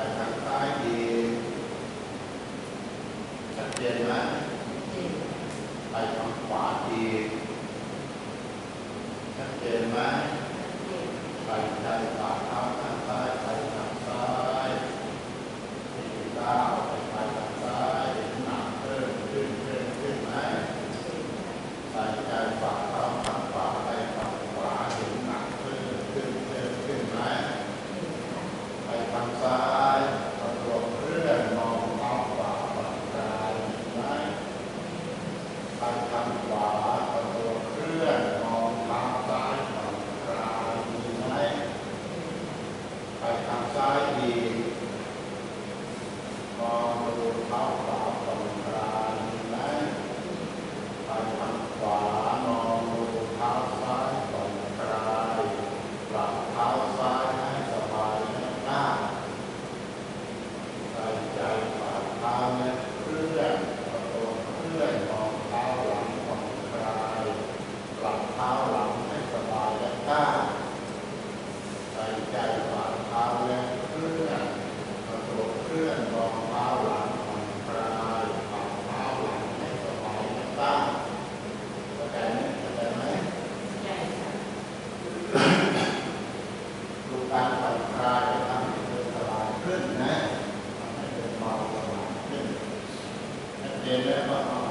ไปทางซ้ายดีชัดเจนไหมไปทางขวาดีชัดเจนไหมไปทางซ้าย Tại vì. တယ်လည်းမအောင်